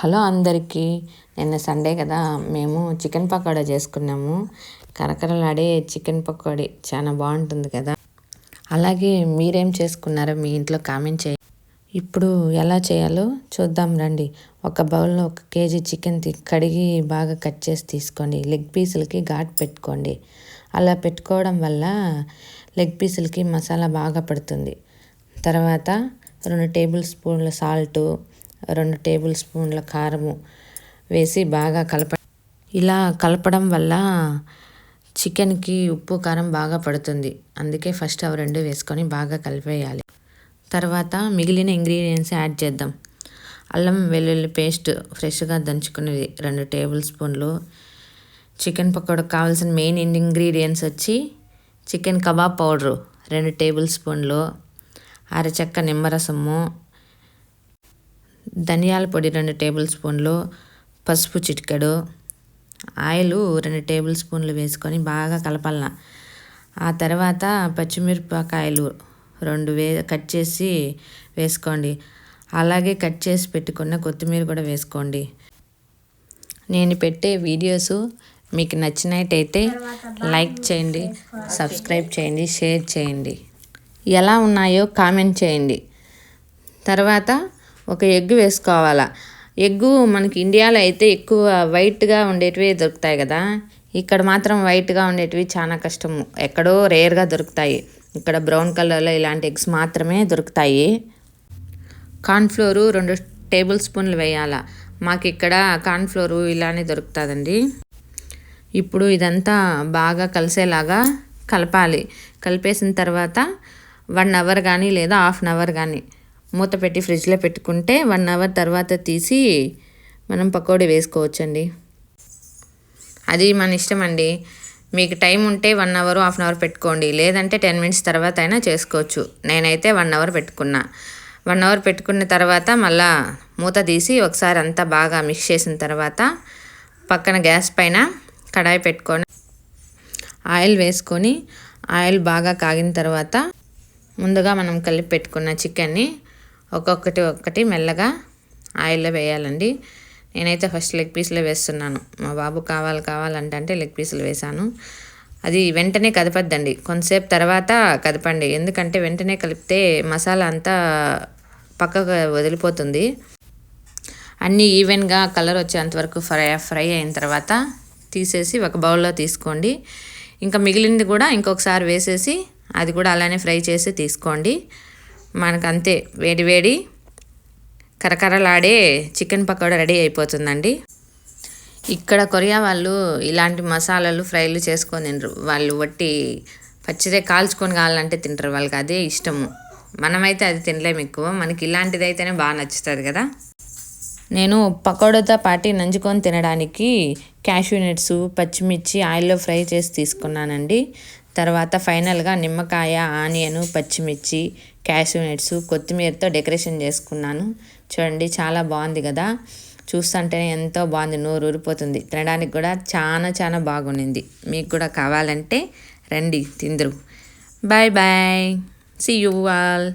Hello అందరికీ. నిన్న Sunday కదా మేము చికెన్ పకోడా చేసుకున్నాము. కరకరలాడే చికెన్ పకోడీ చాలా బాగుంటుంది కదా. అలాగే మీరేం చేసుకున్నారో మీ ఇంట్లో కామెంట్ చేయండి. ఇప్పుడు ఎలా చేయాలో చూద్దాం రండి. ఒక బౌల్లో ఒక కేజీ చికెన్ కడిగి బాగా కట్ చేసి తీసుకోండి. లెగ్ పీసులకి ఘాట్ పెట్టుకోండి. అలా పెట్టుకోవడం వల్ల లెగ్ పీసులకి మసాలా బాగా పడుతుంది. తర్వాత రెండు టేబుల్ స్పూన్ల సాల్టు రెండు టేబుల్ స్పూన్ల కారము వేసి బాగా కలప ఇలా కలపడం వల్ల చికెన్కి ఉప్పు కారం బాగా పడుతుంది. అందుకే ఫస్ట్ అవి రెండు వేసుకొని బాగా కలిపేయాలి. తర్వాత మిగిలిన ఇంగ్రీడియంట్స్ యాడ్ చేద్దాం. అల్లం వెల్లుల్లి పేస్ట్ ఫ్రెష్గా దంచుకునేది రెండు టేబుల్ స్పూన్లు. చికెన్ పకోడకు కావాల్సిన మెయిన్ ఇంగ్రీడియంట్స్ వచ్చి చికెన్ కబాబ్ పౌడరు రెండు టేబుల్ స్పూన్లు. అరచెక్క నిమ్మరసము. ధనియాల పొడి రెండు టేబుల్ స్పూన్లు పసుపు చిటికెడు ఆయిల్ రెండు టేబుల్ స్పూన్లు వేసుకొని బాగా కలపాల ఆ తర్వాత పచ్చిమిరపకాయలు రెండు వే కట్ చేసి వేసుకోండి. అలాగే కట్ చేసి పెట్టుకున్న కొత్తిమీర కూడా వేసుకోండి. నేను పెట్టే వీడియోస్ మీకు నచ్చినట్టయితే లైక్ చేయండి సబ్స్క్రైబ్ చేయండి షేర్ చేయండి. ఎలా ఉన్నాయో కామెంట్ చేయండి. తర్వాత ఒక ఎగ్ వేసుకోవాలా. ఎగ్గు మనకి ఇండియాలో అయితే ఎక్కువ వైట్గా ఉండేటివి దొరుకుతాయి కదా. ఇక్కడ మాత్రం వైట్గా ఉండేటివి చాలా కష్టము. ఎక్కడో రేర్గా దొరుకుతాయి. ఇక్కడ బ్రౌన్ కలర్లో ఇలాంటి ఎగ్స్ మాత్రమే దొరుకుతాయి. కార్న్ఫ్లోరు రెండు టేబుల్ స్పూన్లు వేయాలా. మాకు ఇక్కడ కార్న్ఫ్లోరు ఇలానే దొరుకుతుందండి. ఇప్పుడు ఇదంతా బాగా కలిసేలాగా కలపాలి. కలిపేసిన తర్వాత వన్ అవర్ కానీ లేదా హాఫ్ అన్ అవర్ కానీ మూత పెట్టి ఫ్రిడ్జ్లో పెట్టుకుంటే వన్ అవర్ తర్వాత తీసి మనం పకోడీ వేసుకోవచ్చండి. అది మన ఇష్టం అండి. మీకు టైం ఉంటే one hour half an hour పెట్టుకోండి. లేదంటే టెన్ మినిట్స్ తర్వాత అయినా చేసుకోవచ్చు. నేనైతే వన్ అవర్ పెట్టుకున్నా. వన్ అవర్ పెట్టుకున్న తర్వాత మళ్ళా మూత తీసి ఒకసారి అంతా బాగా మిక్స్ చేసిన తర్వాత పక్కన గ్యాస్ పైన కడాయి పెట్టుకొని ఆయిల్ వేసుకొని ఆయిల్ బాగా కాగిన తర్వాత ముందుగా మనం కలిపి పెట్టుకున్న చికెన్ని ఒక్కొక్కటి ఒక్కటి మెల్లగా ఆయిల్లో వేయాలండి. నేనైతే ఫస్ట్ లెగ్ పీస్లో వేస్తున్నాను. మా బాబు కావాలి కావాలంటే లెగ్ పీసులు వేసాను అది వెంటనే కదపద్దండి. కొంతసేపు తర్వాత కదపండి. ఎందుకంటే వెంటనే కలిపితే మసాలా అంతా పక్కకు వదిలిపోతుంది. అన్నీ ఈవెన్గా కలర్ వచ్చేంతవరకు ఫ్రై ఫ్రై అయిన తర్వాత తీసేసి ఒక బౌల్లో తీసుకోండి. ఇంకా మిగిలింది కూడా ఇంకొకసారి వేసేసి అది కూడా అలానే ఫ్రై చేసి తీసుకోండి. మనకంతే వేడివేడి వేడి వేడి కరకరలాడే చికెన్ పకోడా రెడీ అయిపోతుందండి. ఇక్కడ కొరియా వాళ్ళు ఇలాంటి మసాలాలు ఫ్రైలు చేసుకొని తినరు. వాళ్ళు వట్టి పచ్చిదే కాల్చుకొని కావాలంటే తింటారు. వాళ్ళకి అదే ఇష్టము. మనమైతే అది తినలేము ఎక్కువ. మనకి ఇలాంటిది అయితేనే బాగా నచ్చుతుంది కదా. నేను పకోడాతో పాటి నంజుకొని తినడానికి క్యాష్యూ నట్స్ పచ్చిమిర్చి ఆయిల్లో ఫ్రై చేసి తీసుకున్నానండి. తర్వాత ఫైనల్గా నిమ్మకాయ ఆనియను పచ్చిమిర్చి క్యాషూ నట్స్ కొత్తిమీరతో డెకరేషన్ చేసుకున్నాను. చూడండి చాలా బాగుంది కదా. చూస్తుంటేనే ఎంతో బాగుంది నోరు ఊరిపోతుంది. తినడానికి కూడా చాలా చాలా బాగుండింది. మీకు కూడా కావాలంటే రండి తిందరు. Bye bye. See you all